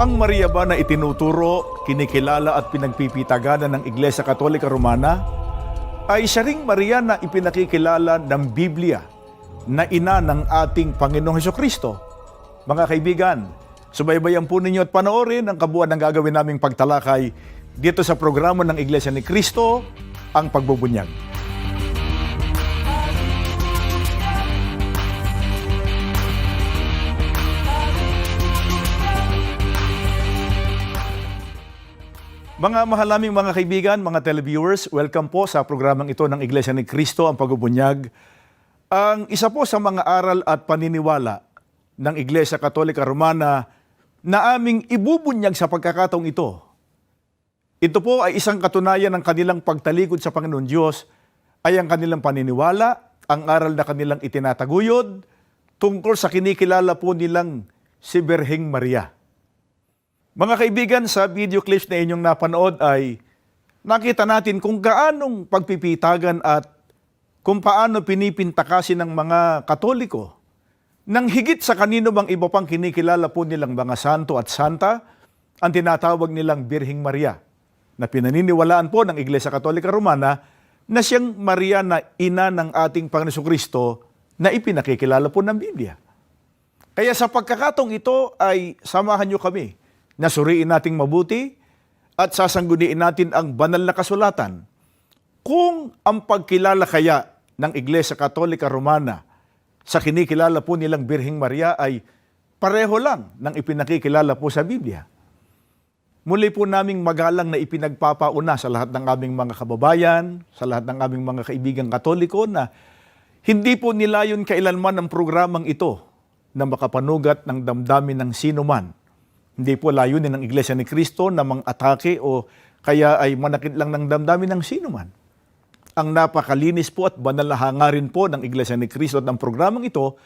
Ang Maria ba na itinuturo, kinikilala at pinagpipitaganan ng Iglesia Katolika Romana ay siya ring Maria na ipinakikilala ng Biblia na ina ng ating Panginoong Heso Kristo. Mga kaibigan, subaybayan po ninyo at panoorin ang kabuuan ng gagawin naming pagtalakay dito sa programa ng Iglesia ni Kristo, ang Pagbubunyag. Mga mahal naming mga kaibigan, mga televiewers, welcome po sa programang ito ng Iglesia ni Cristo, ang Pagbubunyag. Ang isa po sa mga aral at paniniwala ng Iglesia Katolika Romana na aming ibubunyag sa pagkakataong ito. Ito po ay isang katunayan ng kanilang pagtalikod sa Panginoon Diyos ay ang kanilang paniniwala, ang aral na kanilang itinataguyod tungkol sa kinikilala po nilang si Berheng Maria. Mga kaibigan, sa video clips na inyong napanood ay nakita natin kung gaanong pagpipitagan at kung paano pinipintakasin ng mga Katoliko nang higit sa kanino bang iba pang kinikilala po nilang mga santo at santa ang tinatawag nilang Birhing Maria na pinaniniwalaan po ng Iglesia Katolika Romana na siyang Maria na ina ng ating Panginoon Kristo na ipinakikilala po ng Biblia. Kaya sa pagkakatong ito ay samahan nyo kami na suriin nating mabuti at sasangguniin natin ang banal na kasulatan kung ang pagkilala kaya ng Iglesia Katolika Romana sa kinikilala po nilang Birhing Maria ay pareho lang ng ipinakikilala po sa Biblia. Muli po naming magalang na ipinagpapauna sa lahat ng aming mga kababayan, sa lahat ng aming mga kaibigang katoliko na hindi po nilayon kailanman ang programang ito na makapanugat ng damdamin ng sino man. Hindi po layunin ng Iglesia ni Kristo na mang-atake o kaya ay manakit lang ng damdamin ng sino man. Ang napakalinis po at banal na hangarin po ng Iglesia ni Kristo at ng programang ito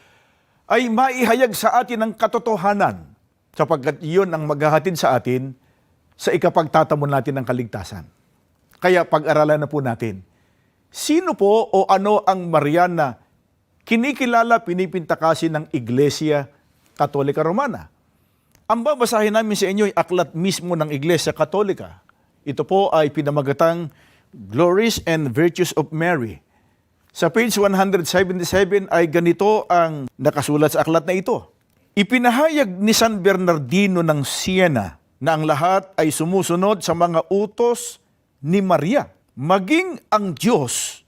ay maihayag sa atin ang katotohanan sapagkat iyon ang maghahatid sa atin sa ikapagtatamon natin ng kaligtasan. Kaya pag-aralan na po natin, sino po o ano ang Mariana kinikilala pinipintakasin ng Iglesia Katolika Romana? Ang babasahin namin sa inyo ay aklat mismo ng Iglesia Katolika. Ito po ay pinamagatang Glories and Virtues of Mary. Sa page 177 ay ganito ang nakasulat sa aklat na ito. Ipinahayag ni San Bernardino ng Siena na ang lahat ay sumusunod sa mga utos ni Maria. Maging ang Diyos,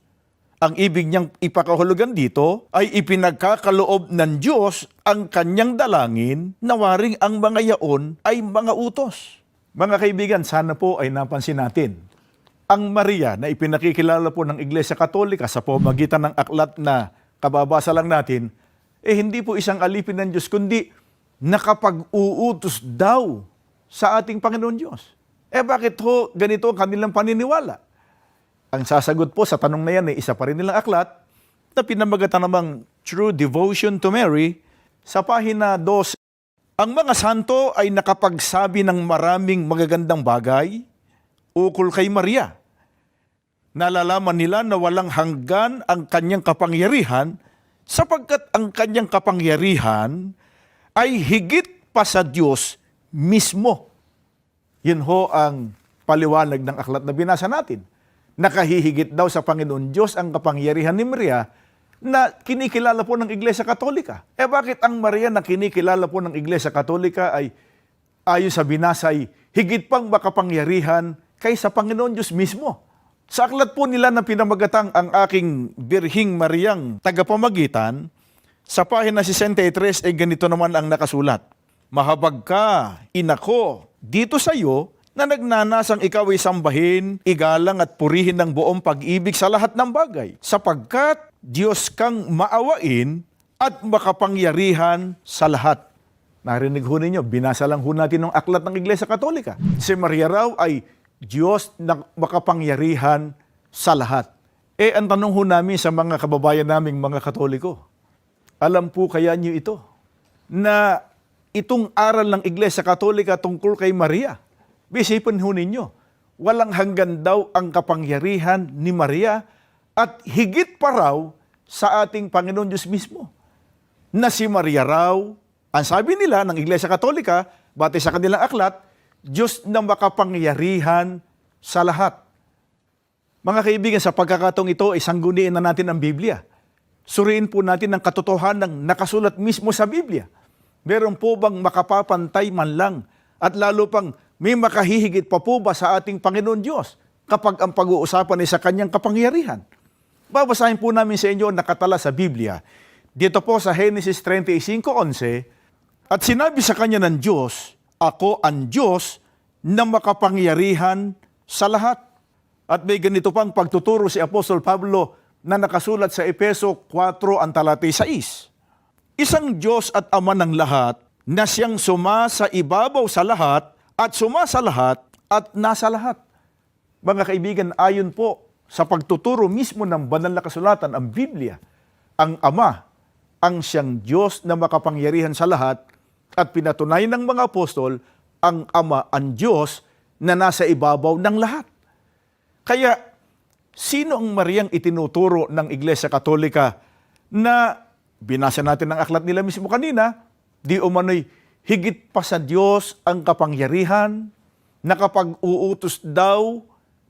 ang ibig niyang ipakahulugan dito, ay ipinagkakaloob ng Diyos ang kanyang dalangin na waring ang mga yaon ay mga utos. Mga kaibigan, sana po ay napansin natin. Ang Maria na ipinakikilala po ng Iglesia Katolika sa pamagitan ng aklat na kababasa lang natin, eh hindi po isang alipin ng Diyos, kundi nakapag-uutos daw sa ating Panginoon Diyos. Eh bakit ho ganito ang kanilang paniniwala? Ang sasagot po sa tanong na yan ay isa pa rin nilang aklat na pinamagatan namang True Devotion to Mary sa pahina 12. Ang mga santo ay nakapagsabi ng maraming magagandang bagay ukol kay Maria. Nalalaman nila na walang hanggan ang kanyang kapangyarihan sapagkat ang kanyang kapangyarihan ay higit pa sa Diyos mismo. Yun ho ang paliwanag ng aklat na binasa natin. Nakahihigit daw sa Panginoon Diyos ang kapangyarihan ni Maria na kinikilala po ng Iglesia Katolika. Eh bakit ang Maria na kinikilala po ng Iglesia Katolika ay ayon sa binasa ay higit pang makapangyarihan kaysa Panginoon Diyos mismo? Sa aklat po nila na pinamagatang ang aking Birhing Mariang tagapamagitan, sa pahina 63 ay ganito naman ang nakasulat. Mahabag ka, inako, dito sa iyo na nagnanasang ikaw ay sambahin, igalang at purihin ng buong pag-ibig sa lahat ng bagay, sapagkat Diyos kang maawain at makapangyarihan sa lahat. Narinig ho ninyo, binasa lang ho natin ng aklat ng Iglesia Katolika. Si Maria raw ay Diyos na makapangyarihan sa lahat. Eh, ang tanong ho namin sa mga kababayan naming mga Katoliko, alam po kaya niyo ito? Na itong aral ng Iglesia Katolika tungkol kay Maria, bisipin ho ninyo, walang hanggan daw ang kapangyarihan ni Maria at higit pa raw sa ating Panginoon Diyos mismo. Na si Maria raw, ang sabi nila ng Iglesia Katolika, Batay sa kanilang aklat, Diyos na makapangyarihan sa lahat. Mga kaibigan, sa pagkakataong ito ay sangguniin na natin ang Biblia. Suriin po natin ang katotohanan ng nakasulat mismo sa Biblia. Meron po bang makapapantay man lang at lalo pang may makahihigit pa po ba sa ating Panginoon Diyos kapag ang pag-uusapan ay sa kanyang kapangyarihan? Babasahin po namin sa inyo nakatala sa Biblia. Dito po sa Genesis 35.11, At sinabi sa kanya ng Diyos, Ako ang Diyos na makapangyarihan sa lahat. At may ganito pang pagtuturo si Apostol Pablo na nakasulat sa Epeso 4 ang talatay 6. Isang Diyos at Ama ng lahat na siyang sumasa ibabaw sa lahat at sumasa lahat at nasa lahat. Mga kaibigan, ayon po sa pagtuturo mismo ng banal na kasulatan, ang Biblia, ang Ama, ang siyang Diyos na makapangyarihan sa lahat at pinatunay ng mga apostol, ang Ama, ang Diyos na nasa ibabaw ng lahat. Kaya, sino ang Mariang itinuturo ng Iglesia Katolika na binasa natin ang aklat nila mismo kanina, di umano'y higit pa sa Diyos ang kapangyarihan, na kapag uutos daw,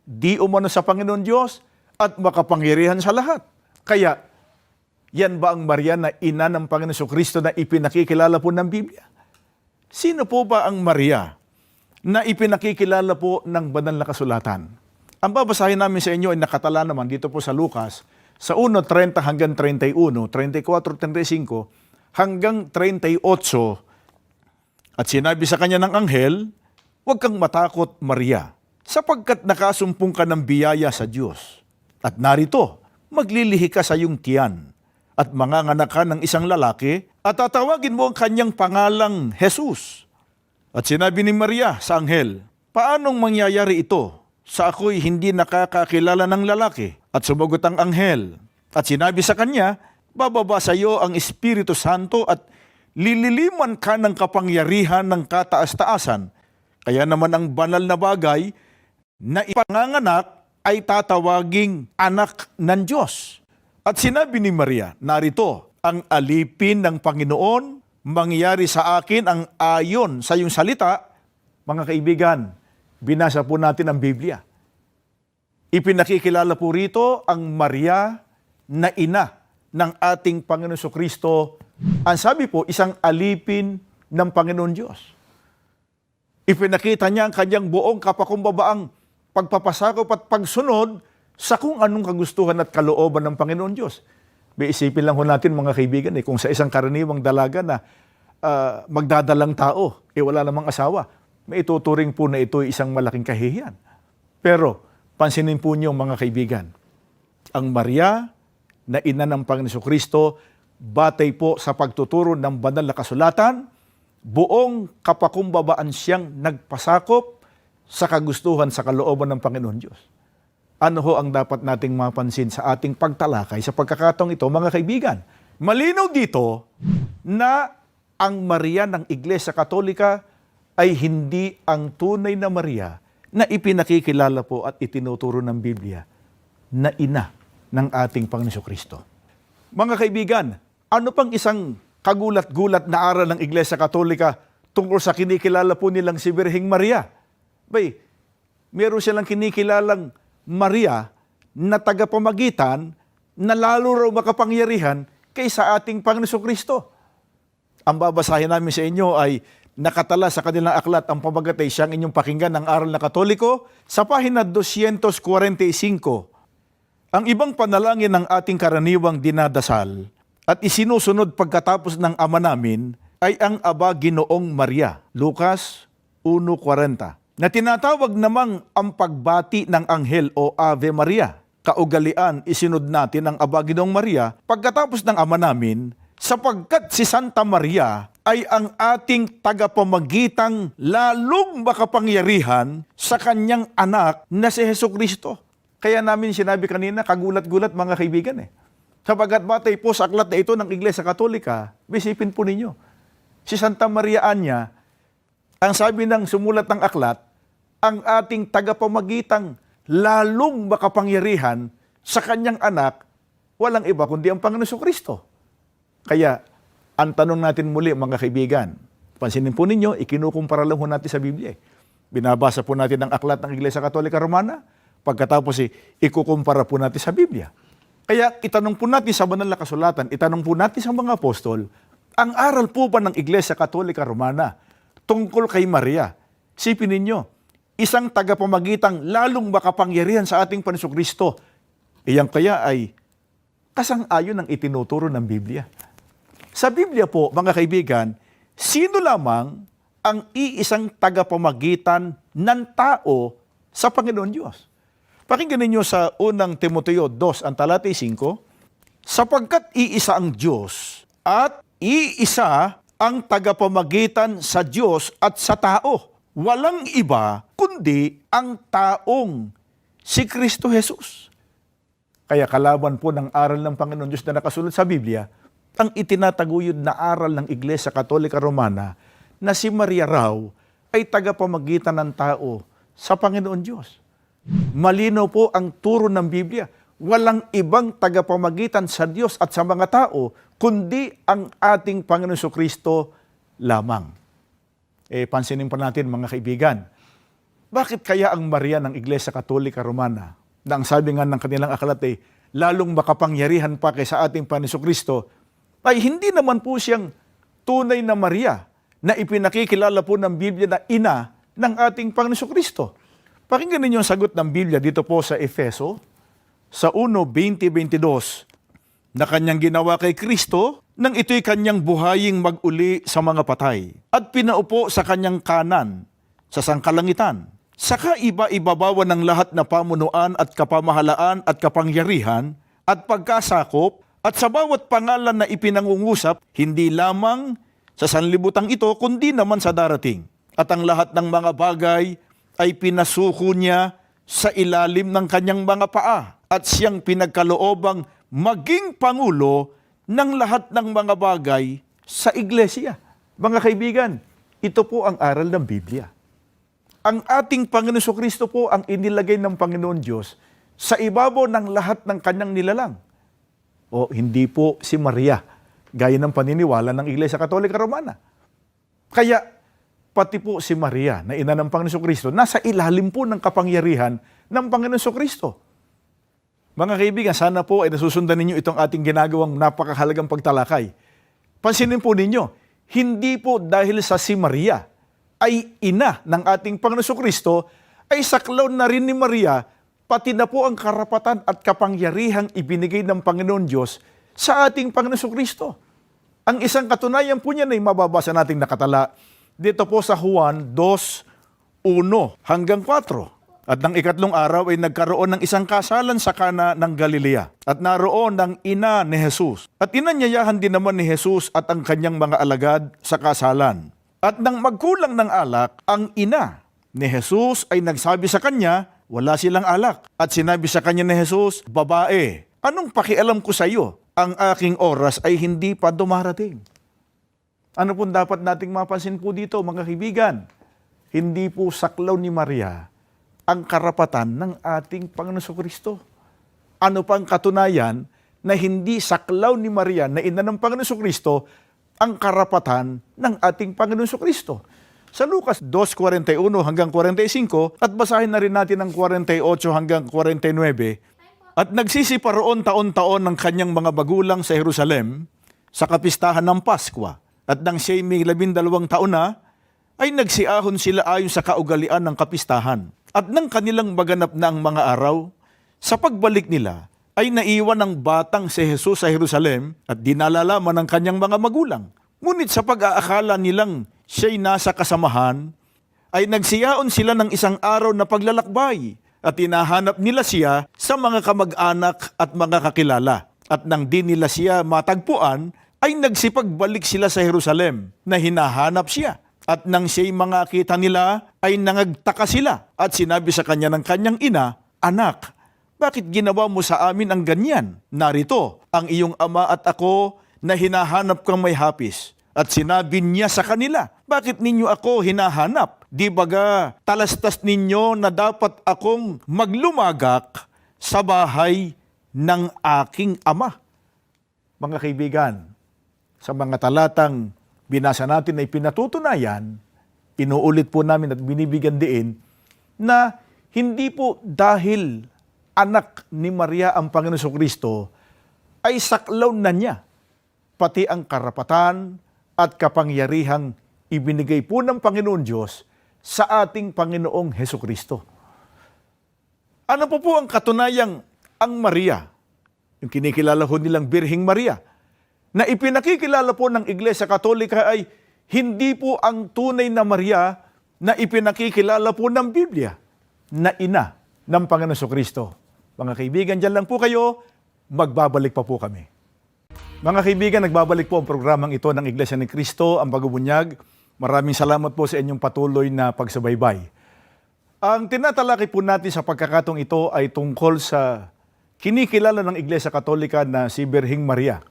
di umano sa Panginoon Diyos, at makapangyarihan sa lahat. Kaya, yan ba ang Maria na ina ng Panginoon Kristo na ipinakikilala po ng Biblia? Sino po ba ang Maria na ipinakikilala po ng banal na kasulatan? Ang babasahin namin sa inyo ay nakatala naman dito po sa Lucas sa 1.30 hanggang 31, 34-35 hanggang 38. At sinabi sa kanya ng anghel, Huwag kang matakot, Maria, sapagkat nakasumpong ka ng biyaya sa Diyos. At narito, maglilihi ka sa iyong tiyan at manganganak ka ng isang lalaki at tatawagin mo ang kanyang pangalang Jesus. At sinabi ni Maria sa anghel, Paanong mangyayari ito? Sa ako'y hindi nakakakilala ng lalaki. At sumagot ang anghel. At sinabi sa kanya, Bababa sa iyo ang Espiritu Santo at lililiman ka ng kapangyarihan ng kataas-taasan. Kaya naman ang banal na bagay na ipanganganak ay tatawaging anak ng Diyos. At sinabi ni Maria, narito, ang alipin ng Panginoon, mangyari sa akin ang ayon sa iyong salita. Mga kaibigan, binasa po natin ang Biblia. Ipinakikilala po rito ang Maria na ina ng ating Panginoon Kristo. Ang sabi po, isang alipin ng Panginoon Diyos. Ipinakita niya ang kanyang buong kapakumbabaang pagpapasakop at pagsunod sa kung anong kagustuhan at kalooban ng Panginoon Diyos. May isipin lang ho natin mga kaibigan, eh, kung sa isang karaniwang dalaga na ah, magdadalang tao, eh wala namang asawa, may ituturing po na ito isang malaking kahihiyan. Pero, pansinin po niyo mga kaibigan, ang Maria na ina ng Panginoon Kristo, batay po sa pagtuturo ng banal na kasulatan, buong kapakumbabaan siyang nagpasakop sa kagustuhan sa kalooban ng Panginoon Diyos. Ano ho ang dapat nating mapansin sa ating pagtalakay sa pagkakataong ito, mga kaibigan? Malinaw dito na ang Maria ng Iglesia Katolika ay hindi ang tunay na Maria na ipinakikilala po at itinuturo ng Biblia na ina ng ating Panginoon Kristo. Mga kaibigan, ano pang isang kagulat-gulat na aral ng Iglesia Katolika tungkol sa kinikilala po nilang si Birhing Maria? Bay, meron silang kinikilalang Maria na tagapamagitan na lalo raw makapangyarihan kaysa ating Panginoon Kristo. Ang babasahin namin sa inyo ay nakatala sa kanilang aklat ang pamagatay siyang inyong pakinggan ng aral na katoliko sa pahina 245. Ang ibang panalangin ng ating karaniwang dinadasal at isinusunod pagkatapos ng ama namin ay ang Aba Ginoong Maria, Lucas 1.40, na tinatawag namang ang pagbati ng anghel o Ave Maria. Kaugalian, isinod natin ang Aba Ginoong Maria pagkatapos ng ama namin sapagkat si Santa Maria ay ang ating tagapamagitang lalong makapangyarihan sa kanyang anak na si Heso Kristo. Kaya namin sinabi kanina, kagulat-gulat mga kaibigan eh. Sapagat batay po sa aklat na ito ng Iglesia Katolika, bisipin po ninyo. Si Santa Maria Anya, ang sabi ng sumulat ng aklat, ang ating tagapamagitang lalong makapangyarihan sa kanyang anak, walang iba kundi ang Panginoon Kristo. Kaya, ang tanong natin muli mga kaibigan, Pansinin po ninyo, ikinukumpara lang ho natin sa Biblia. eh. Binabasa po natin ang aklat ng Iglesia Katolika Romana, pagkatapos eh, ikukumpara po natin sa Biblia. Kaya itanong po natin sa banal na kasulatan, itanong po natin sa mga apostol, ang aral po ba ng Iglesia Katolika Romana tungkol kay Maria? Sipin ninyo, isang tagapamagitang lalong makapangyarihan sa ating Paniso Kristo. Iyan kaya ay kasang-ayon ng itinuturo ng Biblia. Sa Biblia po, mga kaibigan, sino lamang ang iisang tagapamagitan ng tao sa Panginoon Diyos? Pakinggan ninyo sa unang Timoteo 2, ang talatay 5, sapagkat iisa ang Diyos at iisa ang tagapamagitan sa Diyos at sa tao. Walang iba kundi ang taong si Kristo Jesus. Kaya kalaban po ng aral ng Panginoon Diyos na nakasulat sa Biblia, ang itinataguyod na aral ng Iglesia Katolika Romana na si Maria raw ay tagapamagitan ng tao sa Panginoon Diyos. Malino po ang turo ng Biblia. Walang ibang tagapamagitan sa Diyos at sa mga tao, kundi ang ating Panginoon Hesus Kristo lamang. Eh, pansinin pa natin mga kaibigan, bakit kaya ang Maria ng Iglesia Katolika Romana, na ang sabi nga ng kanilang aklat ay lalong makapangyarihan pa kaysa ating Panginoon Kristo, ay hindi naman po siyang tunay na Maria na ipinakikilala po ng Biblia na ina ng ating Panginoon Kristo. Pakinggan ninyo ang sagot ng Biblia dito po sa Efeso, sa 1.20.22, na kanyang ginawa kay Kristo nang ito'y kanyang buhaying maguli sa mga patay at pinaupo sa kanyang kanan sa sangkalangitan. Saka iba-ibabawan ng lahat na pamunuan at kapamahalaan at kapangyarihan at pagkasakop at sa bawat pangalan na ipinangungusap, hindi lamang sa sanlibutang ito, kundi naman sa darating. At ang lahat ng mga bagay ay pinasuko niya sa ilalim ng kanyang mga paa at siyang pinagkaloobang maging pangulo ng lahat ng mga bagay sa iglesia. Mga kaibigan, ito po ang aral ng Biblia. Ang ating Panginoon Kristo po ang inilagay ng Panginoon Diyos sa ibabaw ng lahat ng kanyang nilalang. O hindi po si Maria, gaya ng paniniwala ng Iglesia Katolika Romana. Kaya pati po si Maria na ina ng Panginoon Kristo, nasa ilalim po ng kapangyarihan ng Panginoon Kristo. Mga kaibigan, sana po ay nasusundan ninyo itong ating ginagawang napakahalagang pagtalakay. Pansinin po ninyo, hindi po dahil sa si Maria ay ina ng ating Panginoon Kristo, ay saklaw na rin ni Maria, pati na po ang karapatan at kapangyarihang ibinigay ng Panginoon Diyos sa ating Panginoon Kristo. Ang isang katunayan po niyan ay mababasa nating nakatala dito po sa Juan 2, 1 hanggang 4. At ng ikatlong araw ay nagkaroon ng isang kasalan sa kana ng Galilea. At naroon ng ina ni Jesus. At inanyayahan din naman ni Jesus at ang kanyang mga alagad sa kasalan. At nang magkulang ng alak, ang ina ni Jesus ay nagsabi sa kanya, wala silang alak. At sinabi sa kanya ni Jesus, Babae, anong pakialam ko sa iyo? Ang aking oras ay hindi pa dumarating. Ano po dapat nating mapansin po dito, mga kaibigan? Hindi po saklaw ni Maria ang karapatan ng ating Panginoon Kristo. Ano pang katunayan na hindi saklaw ni Maria na ina ng Panginoon Kristo ang karapatan ng ating Panginoon Kristo. Sa Lucas 2.41 hanggang 45 at basahin na rin natin ang 48 hanggang 49 at nagsisipa roon taon-taon ng kanyang mga bagulang sa Jerusalem sa kapistahan ng Paskwa. At nang siya'y may labindalawang taon na, ay nagsiahon sila ayon sa kaugalian ng kapistahan. At nang kanilang maganap na ang mga araw, sa pagbalik nila, ay naiwan ng batang si Jesus sa Jerusalem at dinalalaman ng kanyang mga magulang. Ngunit sa pag-aakala nilang siya'y nasa kasamahan, ay nagsiyaon sila ng isang araw na paglalakbay at hinahanap nila siya sa mga kamag-anak at mga kakilala. At nang di nila siya matagpuan, ay nagsipagbalik sila sa Jerusalem na hinahanap siya. At nang siya'y mga kita nila, ay nangagtaka sila at sinabi sa kanya ng kanyang ina, Anak, bakit ginawa mo sa amin ang ganyan? Narito, ang iyong ama at ako na hinahanap kang may hapis. At sinabi niya sa kanila, bakit ninyo ako hinahanap? Di baga talastas ninyo na dapat akong maglumagak sa bahay ng aking ama? Mga kaibigan, sa mga talatang binasa natin ay pinatutunayan, inuulit po namin at binibigyan diin na hindi po dahil anak ni Maria ang Panginoon Hesus Kristo ay saklaw na niya pati ang karapatan at kapangyarihang ibinigay po ng Panginoon Diyos sa ating Panginoong Heso Kristo. Ano po po ang katunayang ang Maria, yung kinikilala ho nilang Birhing Maria, na ipinakikilala po ng Iglesia Katolika ay hindi po ang tunay na Maria na ipinakikilala po ng Biblia na ina ng Panginoon Kristo. Mga kaibigan, dyan lang po kayo, magbabalik pa po kami. Mga kaibigan, nagbabalik po ang programang ito ng Iglesia ni Cristo, ang Bagubunyag. Maraming salamat po sa inyong patuloy na pagsabaybay. Ang tinatalakay po natin sa pagkakatong ito ay tungkol sa kinikilala ng Iglesia Katolika na si Birhing Maria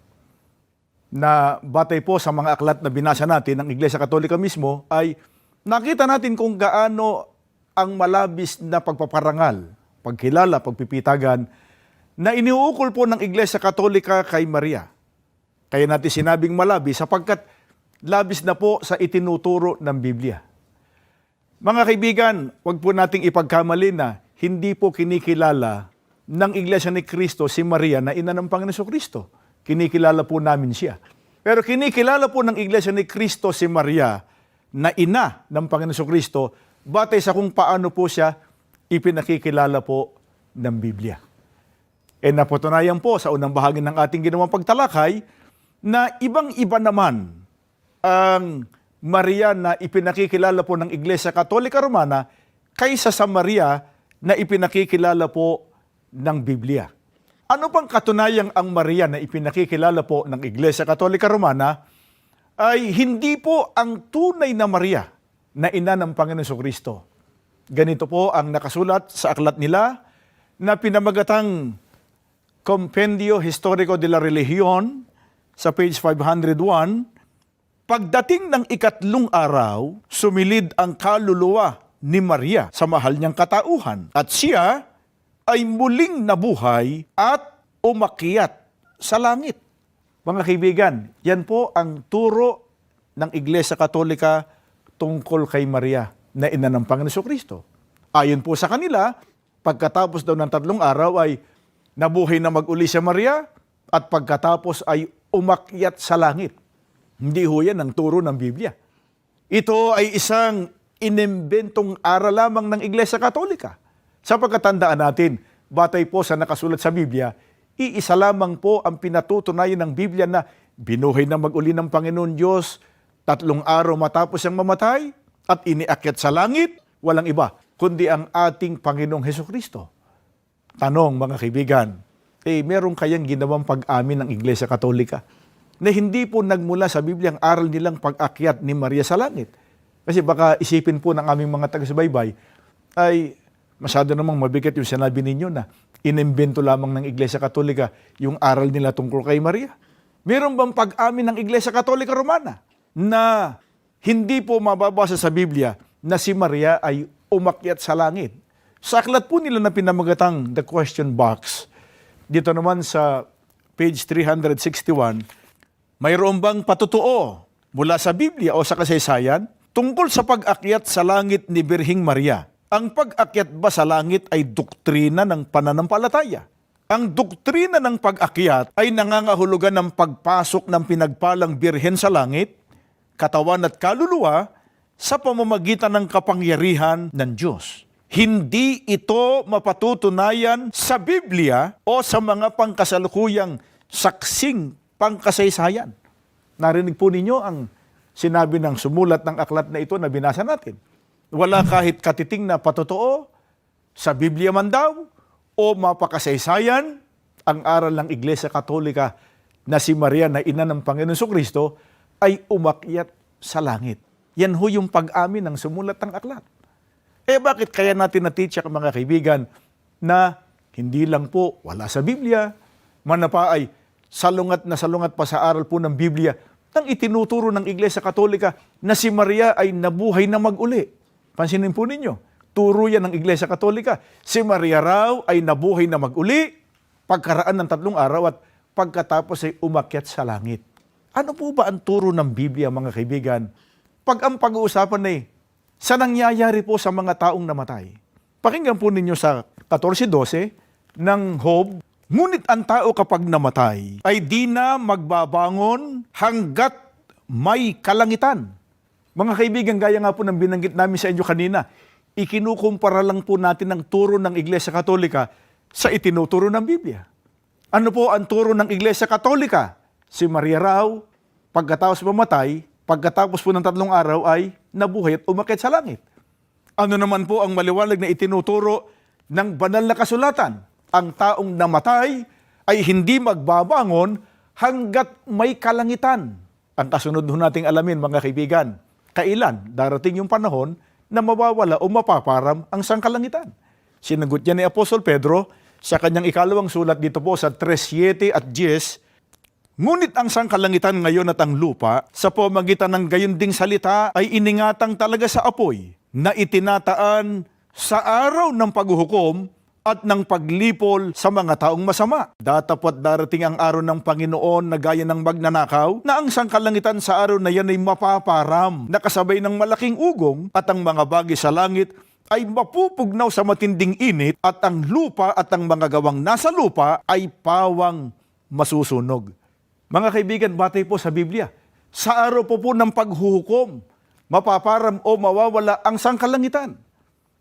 na batay po sa mga aklat na binasa natin ng Iglesia Katolika mismo ay nakita natin kung gaano ang malabis na pagpaparangal, pagkilala, pagpipitagan na iniuukol po ng Iglesia Katolika kay Maria. Kaya natin sinabing malabis sapagkat labis na po sa itinuturo ng Biblia. Mga kaibigan, huwag po nating ipagkamali na hindi po kinikilala ng Iglesia ni Kristo si Maria na ina ng Panginoon Kristo. Kinikilala po namin siya. Pero kinikilala po ng Iglesia ni Kristo si Maria na ina ng Panginoon Kristo batay sa kung paano po siya ipinakikilala po ng Biblia. E napatunayan po sa unang bahagi ng ating ginawang pagtalakay na ibang-iba naman ang Maria na ipinakikilala po ng Iglesia Katolika Romana kaysa sa Maria na ipinakikilala po ng Biblia. Ano pang katunayang ang Maria na ipinakikilala po ng Iglesia Katolika Romana ay hindi po ang tunay na Maria na ina ng Panginoon Kristo. Ganito po ang nakasulat sa aklat nila na pinamagatang Compendio Historico de la Religion sa page 501, Pagdating ng ikatlong araw, sumilid ang kaluluwa ni Maria sa mahal niyang katauhan at siya ay muling nabuhay at umakyat sa langit. Mga kaibigan, yan po ang turo ng Iglesia Katolika tungkol kay Maria na ina ng Panginoon Kristo. Ayon po sa kanila, pagkatapos daw ng tatlong araw ay nabuhay na mag-uli si Maria at pagkatapos ay umakyat sa langit. Hindi ho yan ang turo ng Biblia. Ito ay isang inimbentong aral lamang ng Iglesia Katolika. Sa pagkatandaan natin, batay po sa nakasulat sa Biblia, iisa lamang po ang pinatutunayan ng Biblia na binuhay na mag-uli ng Panginoon Diyos, tatlong araw matapos siyang mamatay, at iniakyat sa langit, walang iba, kundi ang ating Panginoong Heso Kristo. Tanong mga kaibigan, eh meron kayang ginawang pag-amin ng Iglesia Katolika na hindi po nagmula sa Biblia ang aral nilang pag-akyat ni Maria sa langit. Kasi baka isipin po ng aming mga taga-subaybay ay masyado namang mabigat yung sinabi ninyo na inimbento lamang ng Iglesia Katolika yung aral nila tungkol kay Maria. Meron bang pag-amin ng Iglesia Katolika Romana na hindi po mababasa sa Biblia na si Maria ay umakyat sa langit? Sa aklat po nila na pinamagatang The Question Box, dito naman sa page 361, mayroon bang patutuo mula sa Biblia o sa kasaysayan tungkol sa pag-akyat sa langit ni Birhing Maria? Ang pag-akyat ba sa langit ay doktrina ng pananampalataya? Ang doktrina ng pag-akyat ay nangangahulugan ng pagpasok ng pinagpalang birhen sa langit, katawan at kaluluwa sa pamamagitan ng kapangyarihan ng Diyos. Hindi ito mapatutunayan sa Biblia o sa mga pangkasalukuyang saksing pangkasaysayan. Narinig po ninyo ang sinabi ng sumulat ng aklat na ito na binasa natin. Wala kahit katiting na patotoo sa Biblia man daw o mapakasaysayan ang aral ng Iglesia Katolika na si Maria na ina ng Panginoon Kristo ay umakyat sa langit. Yan ho yung pag-amin ng sumulat ng aklat. Eh bakit kaya natin na-teach mga kaibigan na hindi lang po wala sa Biblia, manapa ay salungat na salungat pa sa aral po ng Biblia nang itinuturo ng Iglesia Katolika na si Maria ay nabuhay na mag-uli. Pansinin po ninyo, turo yan ng Iglesia Katolika. Si Maria raw ay nabuhay na mag-uli pagkaraan ng tatlong araw at pagkatapos ay umakyat sa langit. Ano po ba ang turo ng Biblia, mga kaibigan? Pag ang pag-uusapan ay sa nangyayari po sa mga taong namatay. Pakinggan po ninyo sa 14.12 ng Job, Ngunit ang tao kapag namatay ay di na magbabangon hanggat may kalangitan. Mga kaibigan, gaya nga po ng binanggit namin sa inyo kanina, ikinukumpara lang po natin ang turo ng Iglesia Katolika sa itinuturo ng Biblia. Ano po ang turo ng Iglesia Katolika? Si Maria raw, pagkatapos mamatay, pagkatapos po ng tatlong araw ay nabuhay at umakit sa langit. Ano naman po ang maliwanag na itinuturo ng banal na kasulatan? Ang taong namatay ay hindi magbabangon hanggat may kalangitan. Ang kasunod nating alamin mga kaibigan, kailan darating yung panahon na mawawala o mapaparam ang sangkalangitan. Sinagot niya ni Apostol Pedro sa kanyang ikalawang sulat dito po sa 3.7 at 10, Ngunit ang sangkalangitan ngayon at ang lupa, sa pamagitan ng gayon ding salita, ay iningatang talaga sa apoy na itinataan sa araw ng paghuhukom at ng paglipol sa mga taong masama. Datapot darating ang araw ng Panginoon na gaya ng magnanakaw na ang sangkalangitan sa araw na yan ay mapaparam, nakasabay ng malaking ugong at ang mga bagay sa langit ay mapupugnaw sa matinding init at ang lupa at ang mga gawang nasa lupa ay pawang masusunog. Mga kaibigan, batay po sa Biblia, sa araw po po ng paghuhukom, mapaparam o mawawala ang sangkalangitan.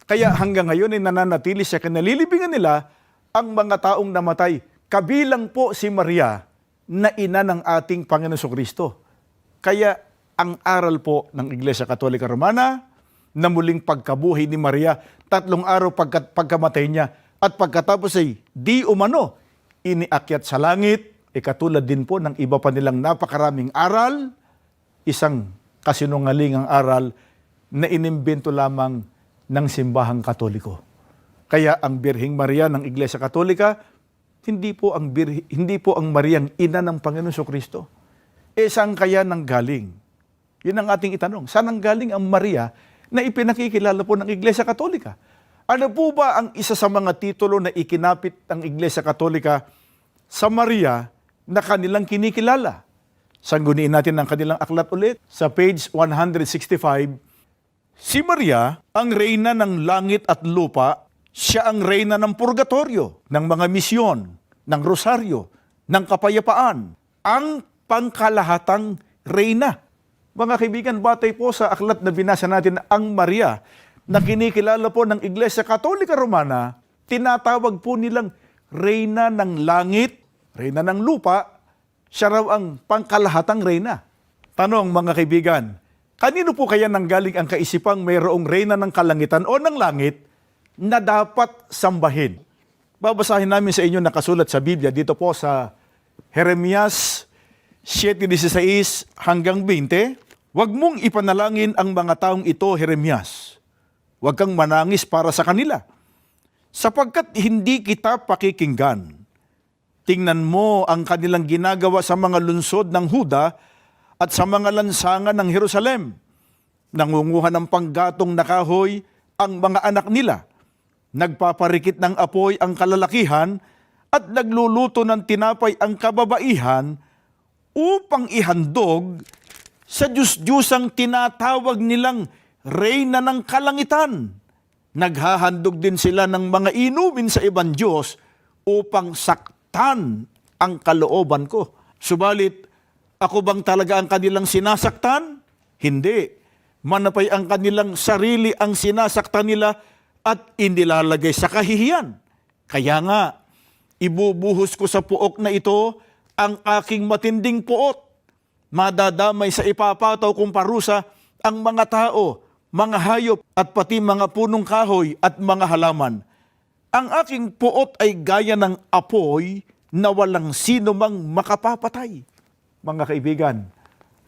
Kaya hanggang ngayon ay nananatili sa kanalilibingan nila ang mga taong namatay. Kabilang po si Maria na ina ng ating Panginoon Kristo. Kaya ang aral po ng Iglesia Katolika Romana na muling pagkabuhay ni Maria, tatlong araw pagka, pagkamatay niya at pagkatapos ay di umano, iniakyat sa langit, e katulad din po ng iba pa nilang napakaraming aral, isang kasinungalingang aral na inimbento lamang ng simbahang katoliko. Kaya ang Birhing Maria ng Iglesia Katolika, hindi po ang birhi, hindi po ang Mariang ina ng Panginoon Kristo. Eh saan kaya nang galing? Yun ang ating itanong. Saan ang galing ang Maria na ipinakikilala po ng Iglesia Katolika? Ano po ba ang isa sa mga titulo na ikinapit ng Iglesia Katolika sa Maria na kanilang kinikilala? Sangguniin natin ang kanilang aklat ulit sa page 165 Si Maria, ang reyna ng langit at lupa, siya ang reyna ng purgatorio, ng mga misyon, ng rosaryo, ng kapayapaan, ang pangkalahatang reyna. Mga kaibigan, batay po sa aklat na binasa natin ang Maria, na kinikilala po ng Iglesia Katolika Romana, tinatawag po nilang reyna ng langit, reyna ng lupa, siya raw ang pangkalahatang reyna. Tanong mga kaibigan, Kanino po kaya nanggaling ang kaisipang mayroong reyna ng kalangitan o ng langit na dapat sambahin? Babasahin namin sa inyo nakasulat sa Biblia dito po sa Jeremias 7.16 hanggang 20. Huwag mong ipanalangin ang mga taong ito, Jeremias. Huwag kang manangis para sa kanila. Sapagkat hindi kita pakikinggan. Tingnan mo ang kanilang ginagawa sa mga lunsod ng Huda at sa mga lansangan ng Jerusalem. Nangunguha ng panggatong na kahoy ang mga anak nila. Nagpaparikit ng apoy ang kalalakihan at nagluluto ng tinapay ang kababaihan upang ihandog sa Diyos-Diyosang tinatawag nilang Reyna ng Kalangitan. Naghahandog din sila ng mga inumin sa ibang Diyos upang saktan ang kalooban ko. Subalit, ako bang talaga ang kanilang sinasaktan? Hindi. Manapay ang kanilang sarili ang sinasaktan nila at inilalagay sa kahihiyan. Kaya nga, ibubuhos ko sa puok na ito ang aking matinding puot. Madadamay sa ipapataw kong parusa ang mga tao, mga hayop at pati mga punong kahoy at mga halaman. Ang aking puot ay gaya ng apoy na walang sino mang makapapatay mga kaibigan,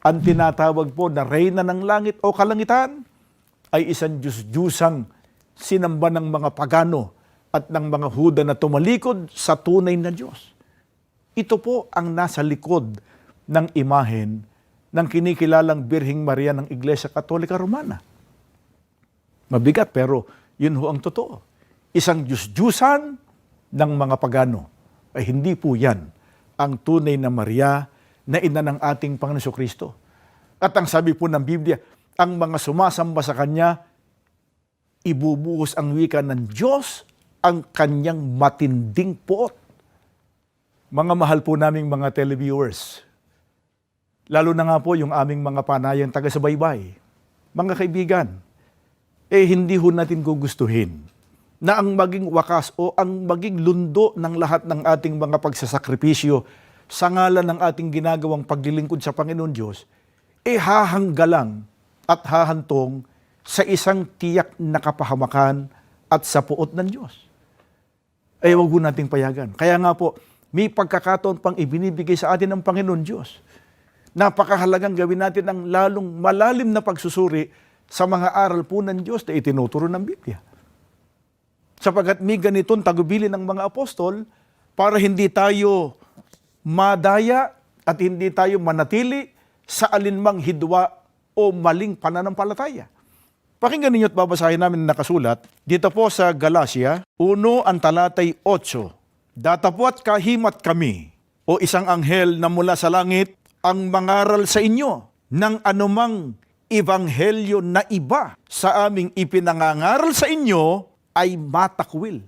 ang tinatawag po na reyna ng langit o kalangitan ay isang Diyos-Diyusang sinamba ng mga pagano at ng mga Huda na tumalikod sa tunay na Diyos. Ito po ang nasa likod ng imahen ng kinikilalang Birhing Maria ng Iglesia Katolika Romana. Mabigat pero yun ho ang totoo. Isang Diyos-Diyusan ng mga pagano ay hindi po yan ang tunay na Maria na ina ng ating Panginoon Kristo. At ang sabi po ng Biblia, ang mga sumasamba sa Kanya, ibubuhos ang wika ng Diyos ang kanyang matinding puot. Mga mahal po naming mga televiewers, lalo na nga po yung aming mga panayang taga-subaybay. Mga kaibigan, eh hindi ho natin gugustuhin na ang maging wakas o ang maging lundo ng lahat ng ating mga pagsasakripisyo sa ngalan ng ating ginagawang paglilingkod sa Panginoon Diyos, eh hahanggalang at hahantong sa isang tiyak na kapahamakan at sa puot ng Diyos. Ay huwag ho nating payagan. Kaya nga po, may pagkakataon pang ibinibigay sa atin ng Panginoon Diyos. Napakahalagang gawin natin ang lalong malalim na pagsusuri sa mga aral po ng Diyos na itinuturo ng Biblia. Sapagat may ganitong tagubilin ng mga apostol para hindi tayo madaya at hindi tayo manatili sa alinmang hidwa o maling pananampalataya. Pakinggan ninyo at babasahin namin na nakasulat dito po sa Galacia, 1 ang talatay 8. Datapwat kahimat kami o isang anghel na mula sa langit ang mangaral sa inyo ng anumang ebanghelyo na iba sa aming ipinangangaral sa inyo ay matakwil.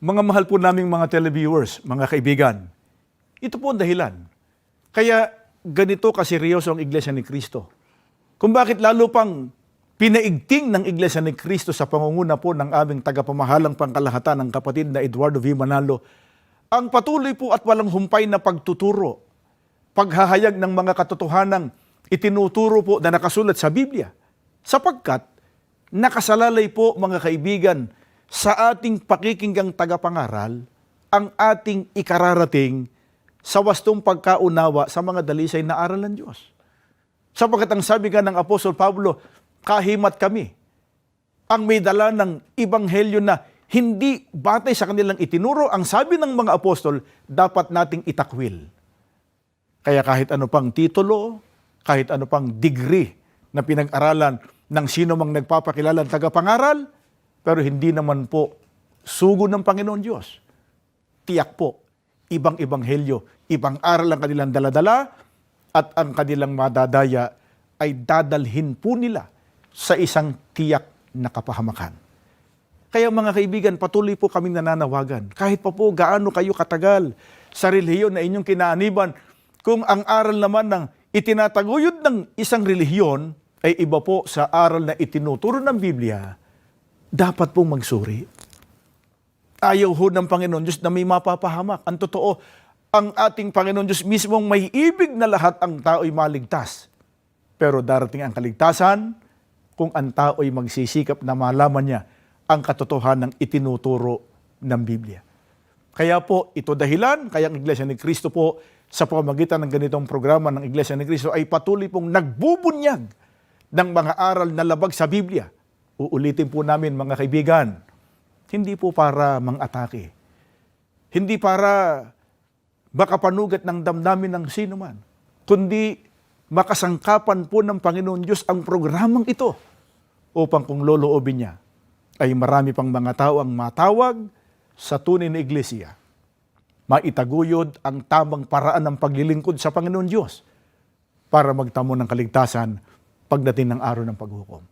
Mga mahal po naming mga televiewers, mga kaibigan, ito po ang dahilan. Kaya ganito kaseryoso ang Iglesia ni Kristo. Kung bakit lalo pang pinaigting ng Iglesia ni Kristo sa pangunguna po ng aming tagapamahalang pangkalahatan ng kapatid na Eduardo V. Manalo, ang patuloy po at walang humpay na pagtuturo, paghahayag ng mga katotohanang itinuturo po na nakasulat sa Biblia. Sapagkat nakasalalay po mga kaibigan sa ating pakikinggang tagapangaral ang ating ikararating sa wastong pagkaunawa sa mga dalisay na aral ng Diyos. Sapagkat ang sabi nga ng Apostol Pablo, kahimat kami. Ang may dala ng ibanghelyo na hindi batay sa kanilang itinuro, ang sabi ng mga apostol, dapat nating itakwil. Kaya kahit ano pang titulo, kahit ano pang degree na pinag-aralan ng sino mang nagpapakilala ng tagapangaral, pero hindi naman po sugo ng Panginoon Diyos. Tiyak po, ibang ebanghelyo, ibang aral ang kanilang daladala at ang kanilang madadaya ay dadalhin po nila sa isang tiyak na kapahamakan. Kaya mga kaibigan, patuloy po kaming nananawagan. Kahit pa po gaano kayo katagal sa relihiyon na inyong kinaaniban, kung ang aral naman ng itinataguyod ng isang relihiyon ay iba po sa aral na itinuturo ng Biblia, dapat pong magsuri. Ayaw ho ng Panginoon Diyos na may mapapahamak. Ang totoo, ang ating Panginoon Diyos mismong may ibig na lahat ang tao'y maligtas. Pero darating ang kaligtasan kung ang tao'y magsisikap na malaman niya ang katotohanan ng itinuturo ng Biblia. Kaya po, ito dahilan, kaya ang Iglesia ni Cristo po sa pamamagitan ng ganitong programa ng Iglesia ni Cristo ay patuloy pong nagbubunyag ng mga aral na labag sa Biblia. Uulitin po namin mga kaibigan, hindi po para mang-atake. Hindi para makapanugat ng damdamin ng sino man, kundi makasangkapan po ng Panginoon Diyos ang programang ito upang kung loloobin niya ay marami pang mga tao ang matawag sa tunay na iglesia. Maitaguyod ang tamang paraan ng paglilingkod sa Panginoon Diyos para magtamo ng kaligtasan pagdating ng araw ng paghukom.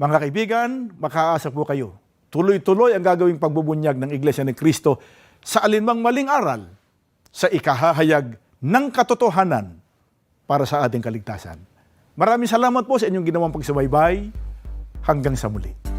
Mga kaibigan, makaasa po kayo. Tuloy-tuloy ang gagawing pagbubunyag ng Iglesia ni Kristo sa alinmang maling aral sa ikahahayag ng katotohanan para sa ating kaligtasan. Maraming salamat po sa inyong ginawang pagsubaybay. Hanggang sa muli.